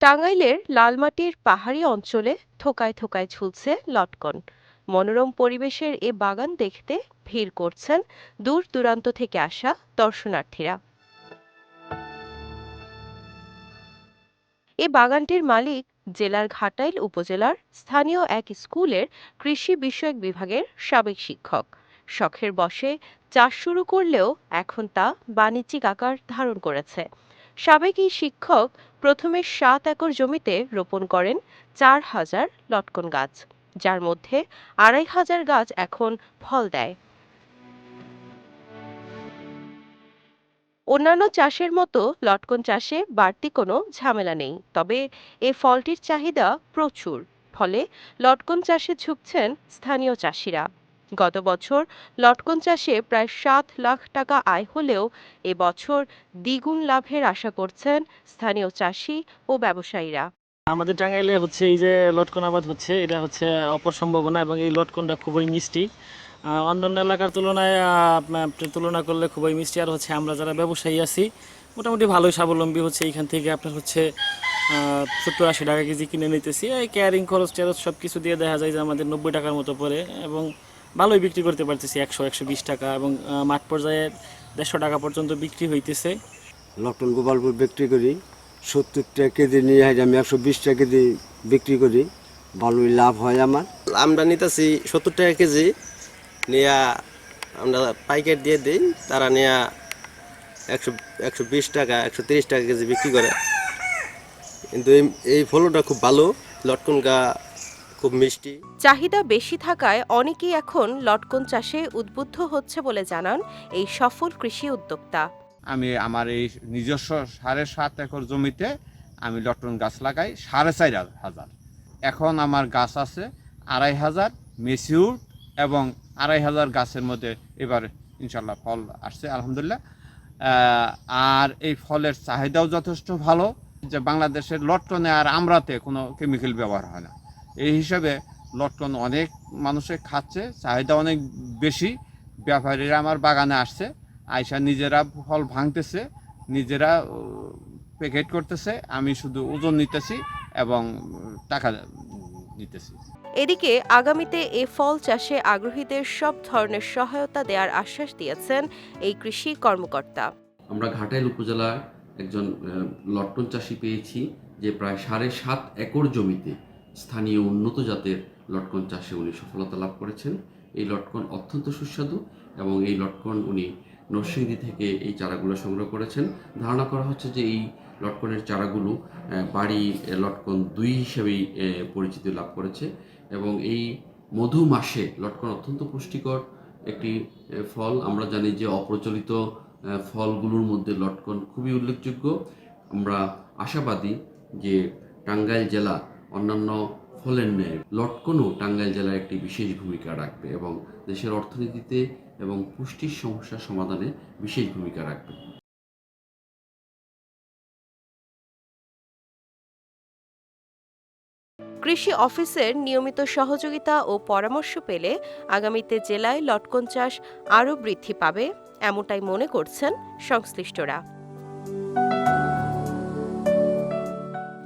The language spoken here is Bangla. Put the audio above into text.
টাঙ্গাইলের লালমাটির পাহাড়ি অঞ্চলে থোকায় থোকায় ঝুলছে লটকন। মনোরম পরিবেশের এ বাগান দেখতে ভিড় করছেন দূর দূরান্ত থেকে আসা দর্শনার্থীরা। এ বাগানটির মালিক জেলার ঘাটাইল উপজেলার স্থানীয় এক স্কুলের কৃষি বিষয়ক বিভাগের সাবেক শিক্ষক। শখের বশে চাষ শুরু করলেও এখন তা বাণিজ্যিক আকার ধারণ করেছে। সাবেক এই শিক্ষক প্রথমে সাত একর জমিতে রোপণ করেন চার হাজার লটকন গাছ, যার মধ্যে আড়াই হাজার গাছ এখন ফল দেয়। অন্যান্য চাষের মতো লটকন চাষে বাড়তি কোনো ঝামেলা নেই, তবে এ ফলটির চাহিদা প্রচুর। ফলে লটকন চাষে ঝুঁকছেন স্থানীয় চাষিরা। গত বছর লটকন চাষে প্রায় সাত লাখ টাকা আয় হলেও এবছর দ্বিগুণ লাভের আশা করছেন স্থানীয় চাষি ও ব্যবসায়ীরা। আমাদের টাঙ্গাইলে হচ্ছে এই যে লটকন আবাদ হচ্ছে, এটা হচ্ছে অপর সম্ভাবনা এবং এই লটকনটা খুবই মিষ্টি। অন্যান্য এলাকার তুলনায় তুলনা করলে খুবই মিষ্টি। আর হচ্ছে আমরা যারা ব্যবসায়ী আছি, মোটামুটি ভালোই স্বাবলম্বী হচ্ছে। এইখান থেকে আপনার হচ্ছে সত্তর আশি টাকা কেজি কিনে নিতেছি। এই ক্যারিং খরচ টেরচ সব কিছু দিয়ে দেখা যায় যে আমাদের নব্বই টাকার মতো পড়ে এবং ভালোই বিক্রি করতে পারতেছি একশো একশো বিশ টাকা এবং মাঠ পর্যায়ে দেড়শো টাকা পর্যন্ত বিক্রি হইতেছে। লটন গোপালপুর বিক্রি করি সত্তর টাকা কেজি নিয়ে হয় আমি একশো বিশ টাকা কেজি বিক্রি করি ভালোই লাভ হয় আমার। আমরা নিতেছি সত্তর টাকা কেজি নিয়া আমরা পাইকার দিয়ে দিই তারা নিয়া একশো একশো বিশ টাকা একশো তিরিশ টাকা কেজি বিক্রি করে। কিন্তু এই এই ফলটা খুব ভালো লটকন গা খুব মিষ্টি। চাহিদা বেশি থাকায় অনেকেই এখন লটকন চাষে উদ্বুদ্ধ হচ্ছে বলে জানান এই সফল কৃষি উদ্যোক্তা। আমি আমার এই নিজস্ব সাড়ে সাত একর জমিতে আমি লটন গাছ লাগাই সাড়ে চার হাজার। এখন আমার গাছ আছে আড়াই হাজার মেসিউর এবং আড়াই হাজার গাছের মধ্যে এবার ইনশাল্লাহ ফল আসছে আলহামদুলিল্লাহ। আর এই ফলের চাহিদাও যথেষ্ট ভালো। যে বাংলাদেশের লটকনে আর আমরাতে কোনো কেমিক্যাল ব্যবহার হয় না। এই হিসাবে লটকন অনেক মানুষে খাচ্ছে চাহিদা অনেক বেশি। ব্যাপারীরা আমার বাগানে আসছে আয়সা নিজেরা ফল ভাঙতেছে নিজেরা প্যাকেট করতেছে আমি শুধু ওজন নিতেছি এবং টাকা নিতেছি। এদিকে আগামীতে এ ফল চাষে আগ্রহীদের সব ধরনের সহায়তা দেওয়ার আশ্বাস দিয়েছেন এই কৃষি কর্মকর্তা। আমরা ঘাটাইল উপজেলার একজন আহ, লটকন চাষি পেয়েছি যে প্রায় সাড়ে সাত একর জমিতে স্থানীয় উন্নত জাতের লটকন চাষে উনি সফলতা লাভ করেছেন। এই লটকন অত্যন্ত সুস্বাদু এবং এই লটকন উনি নরসিংদী থেকে এই চারাগুলো সংগ্রহ করেছেন। ধারণা করা হচ্ছে যে এই লটকনের চারাগুলো বাড়ি লটকন দুই হিসেবেই পরিচিতি লাভ করেছে এবং এই মধু মাসে লটকন অত্যন্ত পুষ্টিকর একটি ফল। আমরা জানি যে অপ্রচলিত ফলগুলোর মধ্যে লটকন খুবই উল্লেখযোগ্য। আমরা আশাবাদী যে টাঙ্গাইল জেলা অন্যান্য ফলের ন্যায় লটকনও টাঙ্গাইল জেলার একটি বিশেষ ভূমিকা রাখবে এবং দেশের অর্থনীতিতে এবং পুষ্টির সমস্যা সমাধানে বিশেষ ভূমিকা রাখবে। কৃষি অফিসের নিয়মিত সহযোগিতা ও পরামর্শ পেলে আগামীতে জেলায় লটকন চাষ আরও বৃদ্ধি পাবে, এমনটাই মনে করছেন সংশ্লিষ্টরা।